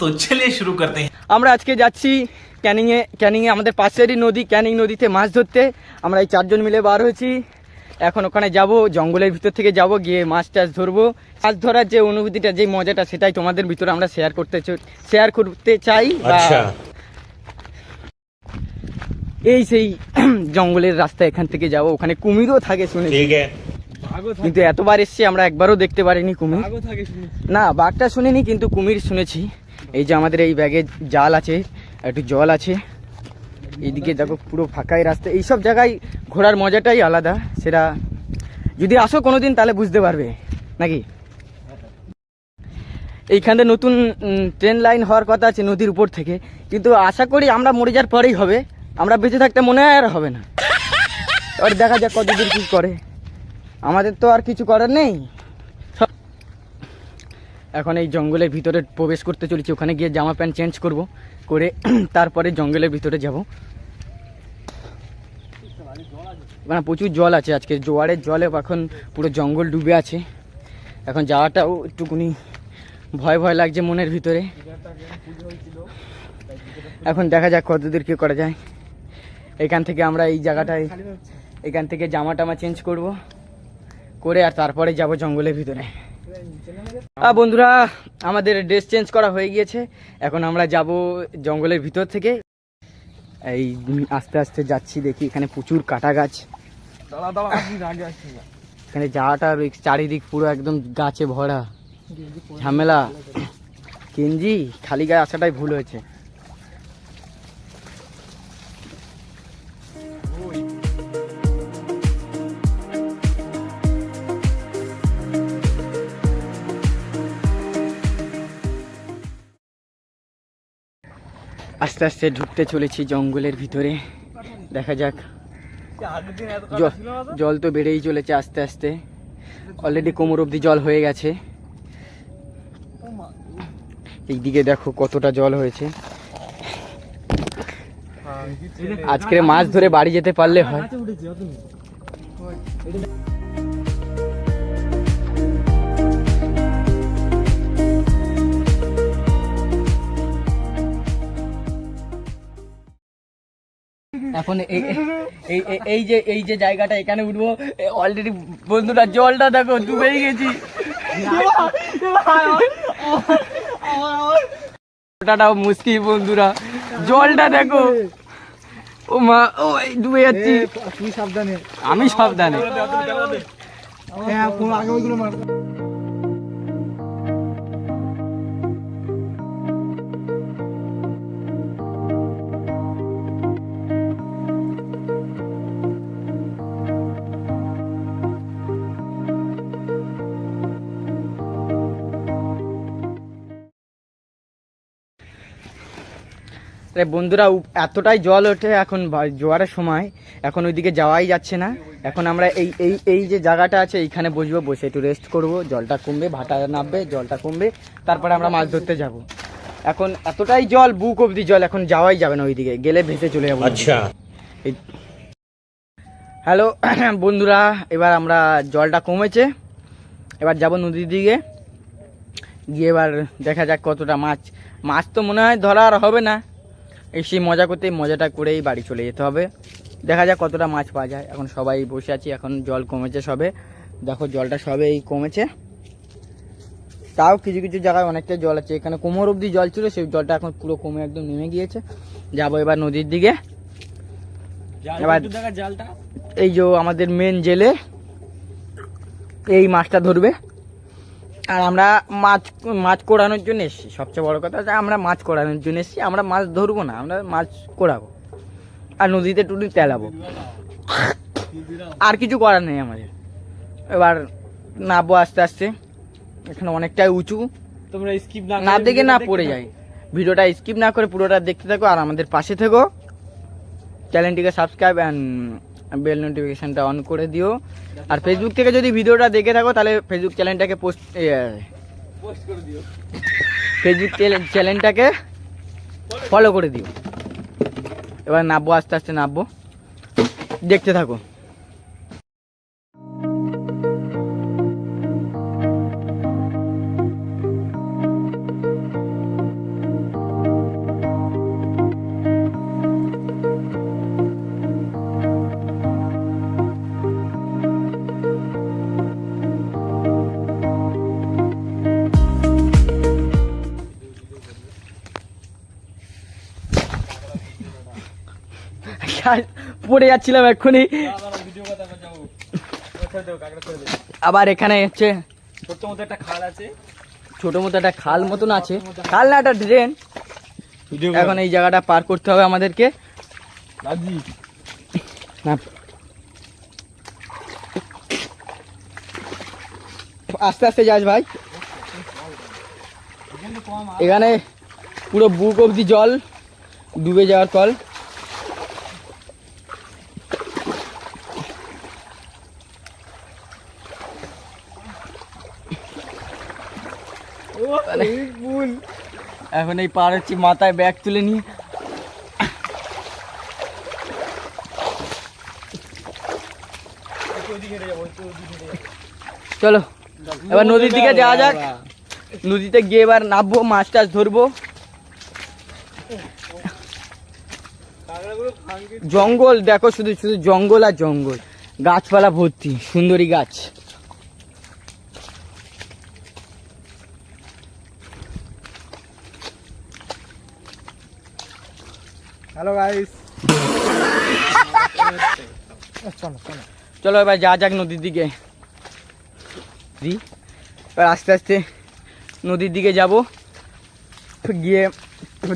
তো চলে শুরু করতে আমরা আজকে যাচ্ছি ক্যানিংয়ে ক্যানিংয়ে আমাদের পাশেরই নদী ক্যানিং নদীতে মাছ ধরতে। আমরা এই চারজন মিলে বার হয়েছি। এখন ওখানে যাব জঙ্গলের ভিতর থেকে যাব গিয়ে মাছ টাছ ধরবো। মাছ ধরার যে অনুভূতিটা যে মজাটা সেটাই তোমাদের ভিতরে আমরা শেয়ার করতে শেয়ার করতে চাই আচ্ছা। এই সেই জঙ্গলের রাস্তা এখান থেকে যাব। ওখানে কুমিরও থাকে শুনে কিন্তু এতবার এসছি আমরা একবারও দেখতে পারিনি কুমির। না বাঘটা শুনিনি কিন্তু কুমির শুনেছি। এই যে আমাদের এই ব্যাগে জাল আছে, একটু জল আছে। এইদিকে দেখো পুরো ফাঁকাই রাস্তা। এইসব জায়গায় ঘোরার মজাটাই আলাদা। সেটা যদি আসো কোনো দিন তাহলে বুঝতে পারবে। নাকি? এইখানে নতুন ট্রেন লাইন হওয়ার কথা আছে নদীর উপর থেকে। কিন্তু আশা করি আমরা মরে যাওয়ার পরেই হবে। আমরা বেঁচে থাকতে মনে হয় আর হবে না। এবার দেখা যাক কতদূর কী করে। আমাদের তো আর কিছু করার নেই। এখন এই জঙ্গলের ভিতরে প্রবেশ করতে চলেছি। ওখানে গিয়ে জামা প্যান্ট চেঞ্জ করব, করে তারপরে জঙ্গলের ভিতরে যাব। মানে প্রচুর জল আছে আজকে। জোয়ারের জলে এখন পুরো জঙ্গল ডুবে আছে। এখন যাওয়াটাও একটুকুনি ভয় ভয় লাগছে মনের ভিতরে। এখন দেখা যাক কতদূর কী করা যায়। এখান থেকে আমরা এই জায়গাটায়, এখান থেকে জামা টামা চেঞ্জ করব, করে আর তারপরে যাব জঙ্গলের ভিতরে। বন্ধুরা আমাদের ড্রেস চেঞ্জ করা হয়ে গিয়েছে। এখন আমরা যাব জঙ্গলের ভিতর থেকে। এই আস্তে আস্তে যাচ্ছি দেখি এখানে প্রচুর কাটা গাছ। এখানে যাওয়াটা চারিদিক পুরো একদম গাছে ভরা। ঝামেলা। কেঞ্জি খালি গায়ে আসাটাই ভুল হয়েছে। আস্তে আস্তে ঢুকতে চলেছি জঙ্গলের ভিতরে। দেখা যাক। জল তো বেড়েই চলেছে আস্তে আস্তে। অলরেডি কোমর অবধি জল হয়ে গেছে। এইদিকে দেখো কতটা জল হয়েছে। আজকে মাছ ধরে বাড়ি যেতে পারলে হয়। এখন এই এই এই- এই যে এই যে জায়গাটা এখানে উঠবো অলরেডি বন্ধুরা জলটা দেখো ডুবেই গেছি। ওটাটাও মুশকিল বন্ধুরা। জলটা দেখো। ও মা ও ডুবে যাচ্ছি। আমি সাবধানে। তাই বন্ধুরা এতটাই জল ওঠে এখন জোয়ারের সময়। এখন ওইদিকে যাওয়াই যাচ্ছে না। এখন আমরা এই এই এই যে জায়গাটা আছে এইখানে বসবো বসে একটু রেস্ট করব। জলটা কমবে ভাটা নামবে জলটা কমবে। তারপরে আমরা মাছ ধরতে যাব। এখন এতটাই জল বুক অবধি জল এখন যাওয়াই যাবে না ওইদিকে। গেলে ভেসে চলে যাব। আচ্ছা। হ্যালো বন্ধুরা এবার আমরা জলটা কমেছে। এবার যাব নদীর দিকে। গিয়ে এবার দেখা যাক কতটা মাছ। মাছ তো মনে হয় ধরা আর হবে না। এসে মজা করতে মজাটা করেই বাড়ি চলে যেতে হবে। দেখা যাক কতটা মাছ পাওয়া যায়। এখন সবাই বসে আছি এখন জল কমেছে সবে। দেখো জলটা সবেই কমেছে। তাও কিছু কিছু জায়গায় অনেকটা জল আছে। এখানে কোমর অবধি জল ছিল সেই জলটা এখন পুরো কমে একদম নেমে গিয়েছে। যাব এবার নদীর দিকে। এবার এই যে আমাদের মেন জেলে এই মাছটা ধরবে। আর আমরা মাছ মাছ কোড়ানোর জন্য এসেছি। সবচেয়ে বড় কথা হচ্ছে আমরা মাছ কোড়ানোর জন্য এসেছি। আমরা মাছ ধরবো না আমরা মাছ কোড়াবো। আর নদীতে টুটি তেলাবো। আর কিছু করার নেই আমাদের। এবার নামবো আস্তে আস্তে। এখানে অনেকটাই উঁচু। তোমরা স্কিপ না দেখে না পড়ে যায় ভিডিওটা স্কিপ না করে পুরোটা দেখতে থাকো আর আমাদের পাশে থেকো। চ্যানেলটিকে সাবস্ক্রাইব অ্যান্ড বেল নোটিফিকেশানটা অন করে দিও। আর ফেসবুক থেকে যদি ভিডিওটা দেখে থাকো তাহলে ফেসবুক চ্যানেলটাকে পোস্ট পোস্ট করে দিও। ফেসবুক চ্যানেলটাকে ফলো করে দিও। এবার নামবো আস্তে আস্তে নামবো দেখতে থাকো। পড়ে যাচ্ছিলাম এক্ষুনি। আবার এখানে হচ্ছে ছোট্ট মতো একটা খাল আছে ছোট মতো একটা খাল মতন আছে। খাল না, একটা ড্রেন এখন এই জায়গাটা পার করতে হবে আমাদেরকে। আস্তে আস্তে যাস ভাই। এখানে পুরো বুক অবধি জল ডুবে যাওয়ার কল এখন এই পার হচ্ছি মাথায় ব্যাগ তুলে নিয়ে। চলো এবার নদীর দিকে যাওয়া যাক। নদীতে গিয়ে এবার নামবো মাছ টাছ ধরবো। জঙ্গল দেখো শুধু শুধু জঙ্গল আর জঙ্গল। গাছপালা ভর্তি সুন্দরী গাছ। হ্যালো গাইস চলো চলো চলো এবার যা যাক নদীর দিকে। দি এবার আস্তে আস্তে নদীর দিকে যাব। গিয়ে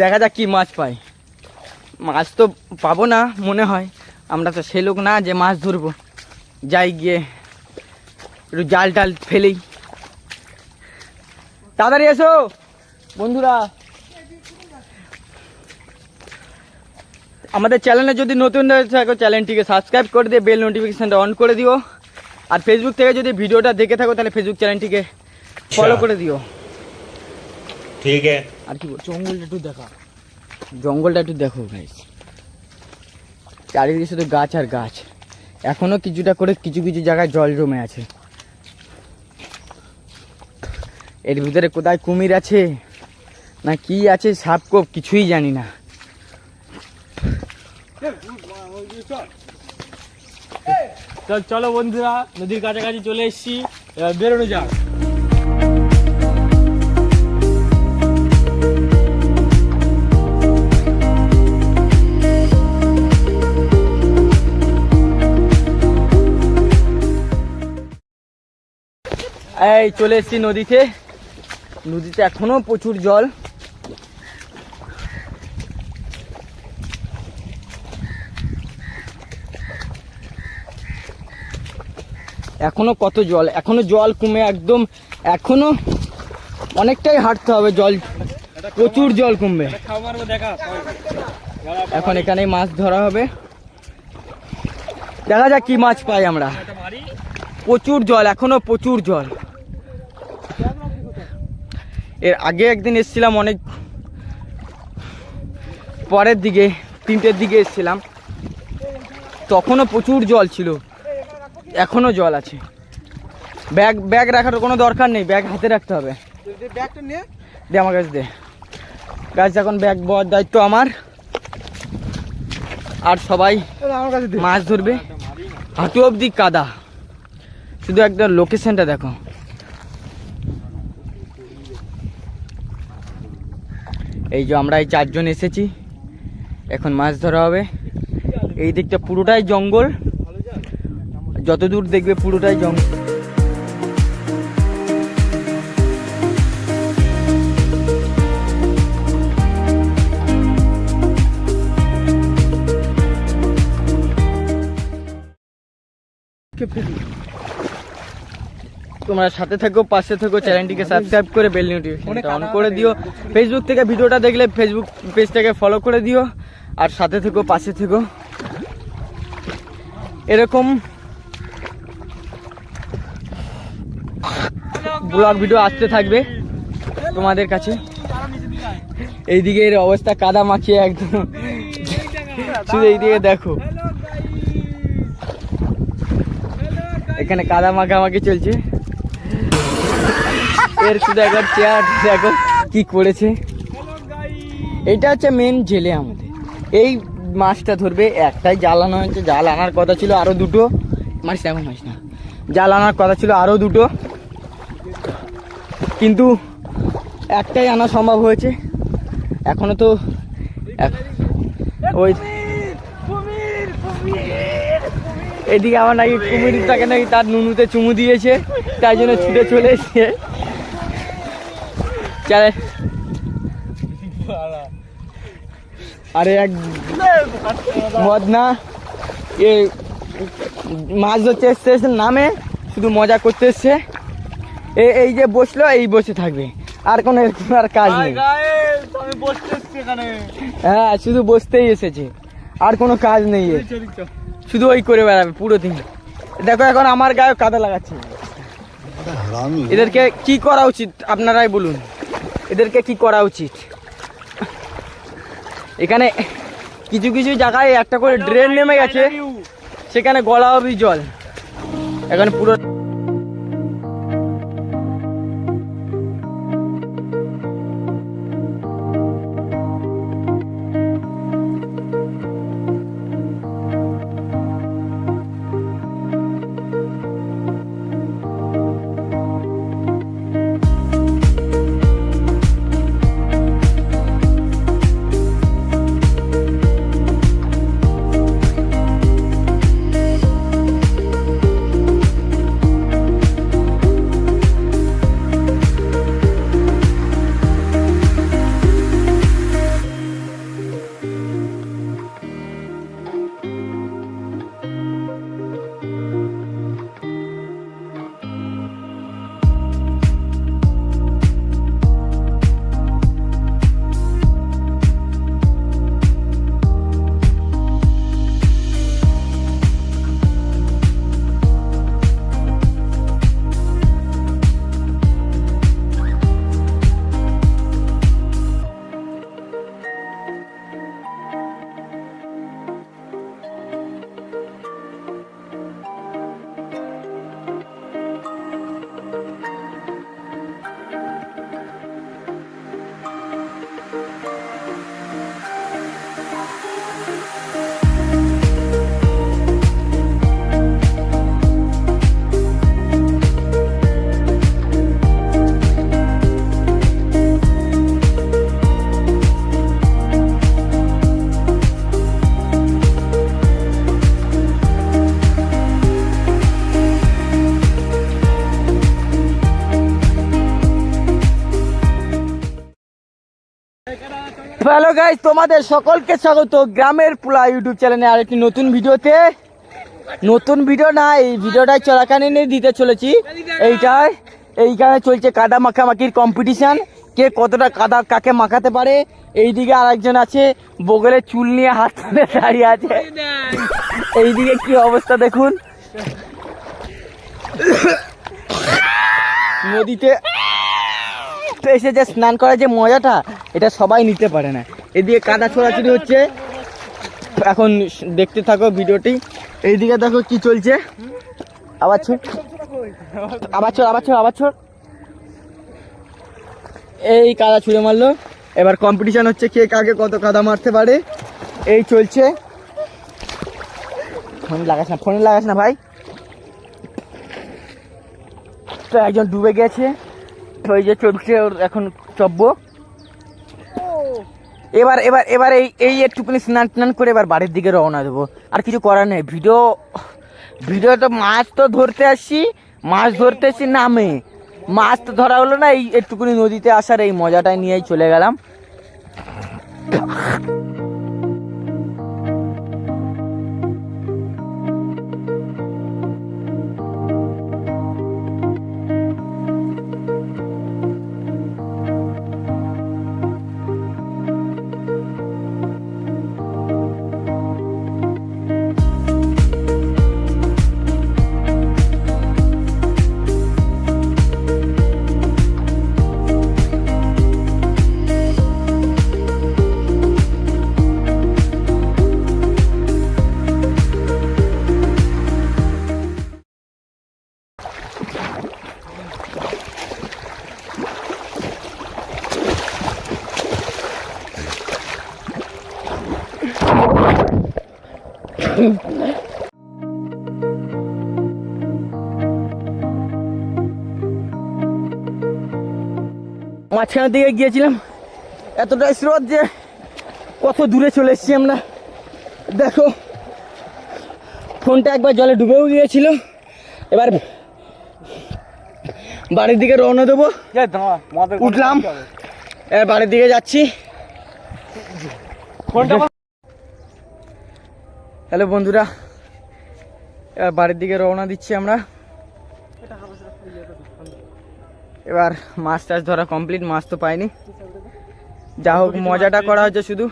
দেখা যাক কি মাছ পাই। মাছ তো পাবো না, মনে হয়। আমরা তো সে লোক না যে মাছ ধরবো। যাই গিয়ে একটু জাল টাল ফেলেই। তাড়াতাড়ি এসো, বন্ধুরা। আমাদের চ্যানেলে যদি নতুন হয়ে থাকো চ্যানেলটিকে সাবস্ক্রাইব করে দিয়ে বেল নোটিফিকেশানটা অন করে দিও। আর ফেসবুক থেকে যদি ভিডিওটা দেখে থাকো তাহলে ফেসবুক চ্যানেলটিকে ফলো করে দিও। ঠিক আছে। আর কি জঙ্গলটা একটু দেখা। জঙ্গলটা একটু দেখো ভাই চারিদিকে শুধু গাছ আর গাছ। এখনও কিছুটা করে কিছু কিছু জায়গায় জল জমে আছে। এর ভিতরে কোথায় কুমির আছে? না কি আছে? সাপ কোপ কিছুই জানি না। চল, চলো বন্ধুরা, নদীর কাছাকাছি চলে এসেছি। বেরোনো যাক। এই, চলে এসেছি নদীতে। নদীতে এখনও প্রচুর জল। এখনও কত জল? এখনও জল কমে একদম, এখনও অনেকটাই হাঁটতে হবে জল। প্রচুর জল কমবে। এখন এখানে মাছ ধরা হবে। দেখা যাক কি মাছ পাই আমরা। প্রচুর জল, এখনও প্রচুর জল। এর আগে একদিন এসেছিলাম অনেক, পরের দিকে, তিনটের দিকে এসেছিলাম। তখনও প্রচুর জল ছিল। এখনও জল আছে। ব্যাগ ব্যাগ রাখার কোনো দরকার নেই ব্যাগ হাতে রাখতে হবে। ব্যাগটা নিয়ে দে আমার কাছে দে। গাছ এখন ব্যাগ বওয়ার দায়িত্ব আমার। আর সবাই আমার কাছে মাছ ধরবে। হাঁটু অবধি কাদা। শুধু একদম লোকেশনটা দেখো। এই যে আমরা এই চারজন এসেছি। এখন মাছ ধরা হবে। এই দিকটা পুরোটাই জঙ্গল। যত দূর দেখবে পুরোটাই জঙ্গল তোমরা সাথে থাকো পাশে থাকো চ্যানেলটিকে সাবস্ক্রাইব করে বেল নোটিফিকেশনটা অন করে দিও। ফেসবুক থেকে ভিডিওটা দেখলে ফেসবুক পেজটাকে ফলো করে দিও। আর সাথে থেকো পাশে থেকো। এরকম ব্লগ ভিডিও আসতে থাকবে তোমাদের কাছে। এইদিকে এর অবস্থা কাদা মাখিয়ে একদম। শুধু এইদিকে দেখো। এখানে কাদা মাখামাখি চলছে। এর শুধু একবার চেয়ার, দেখো কি করেছে। এটা হচ্ছে মেন জেলে আমাদের। এই মাছটা ধরবে একটাই, জাল আনা হয়েছে। জাল আনার কথা ছিল আরও দুটো। মাছ এমন মাছ না। জাল আনার কথা ছিল আরও দুটো। কিন্তু একটাই আনা সম্ভব হয়েছে। এখনও তো ওই এদিকে আমার নাকি কুমিরটাকে নাকি তার নুনুতে চুমু দিয়েছে, তাই জন্য ছুটে চলে এসছে। আরে এক বদনা, এ মাছ ধরতে এসছে নামে, শুধু মজা করতে এসছে। এই যে বসল এই বসে থাকবে। আর কোনো এরকম আর কাজ নেই। হ্যাঁ শুধু বসতেই এসেছে। আর কোনো কাজ নেই শুধু ওই করে বেড়াবে পুরো দিন। দেখো এখন আমার গায়ে কাদা লাগাচ্ছে। এদেরকে কি করা উচিত আপনারাই বলুন। এদেরকে কি করা উচিত? এখানে কিছু কিছু জায়গায় একটা করে ড্রেন নেমে গেছে। সেখানে গলা অবধি জল। এখন পুরো হ্যালো গাইজ তোমাদের সকলকে স্বাগত। গ্রামের পোলা ইউটিউব চ্যানেলে আরেকটি নতুন ভিডিওতে। নতুন ভিডিও না, এই ভিডিওটাই চলাকালীনই দিতে চলেছি। এইটাই এইখানে চলছে কাদা মাখামাখির কম্পিটিশান কে কতটা কাদা কাকে মাখাতে পারে। এইদিকে আরেকজন আছে, বগলে চুল নিয়ে হাত তুলে দাঁড়িয়ে আছে। এইদিকে কি অবস্থা দেখুন। নদীতে তো এসে যে স্নান করার যে মজাটা, এটা সবাই নিতে পারে না। এদিকে কাদা ছোড়াছুড়ি হচ্ছে। এখন দেখতে থাকো ভিডিওটি। এইদিকে দেখো কি চলছে। আবার ছোট আবার ছোট আবার ছোট আবার ছোট এই কাদা ছুঁড়ে মারলো। এবার কম্পিটিশান হচ্ছে কে কাকে কত কাদা মারতে পারে। এই চলছে। ফোন লাগাস না, ফোনে লাগাস না ভাই। তো একজন ডুবে গেছে। ওই যে চলছে ওর এখন চব্য এবার এবার এবার এই এই একটুখানি স্নান টান করে এবার বাড়ির দিকে রওনা দেবো। আর কিছু করার নেই। ভিডিও ভিডিও তো মাছ তো ধরতে আসছি মাছ ধরতে আসছি নামে। মাছ তো ধরা হলো না, এই একটুখানি নদীতে আসার এই মজাটাই নিয়েই চলে গেলাম। মাঝখানের দিকে গিয়েছিলাম এতটাই স্রোত যে কত দূরে চলে এসেছি আমরা। দেখো ফোনটা একবার জলে ডুবেও গিয়েছিল। এবার বাড়ির দিকে রওনা দেবো। উঠলাম। এবার বাড়ির দিকে যাচ্ছি। হ্যালো বন্ধুরা এবার বাড়ির দিকে রওনা দিচ্ছি আমরা। এবার মাছ টাছ ধরা কমপ্লিট মাছ তো পাইনি। যা হোক মজাটা করা হচ্ছে শুধু।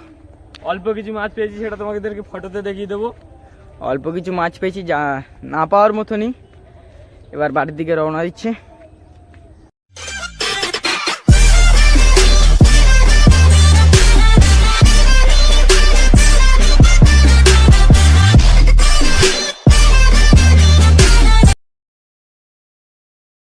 অল্প কিছু মাছ পেয়েছি সেটা তোমাদেরকে ফটোতে দেখিয়ে দেবো। অল্প কিছু মাছ পেয়েছি যা না পাওয়ার মতনই। এবার বাড়ির দিকে রওনা দিচ্ছে।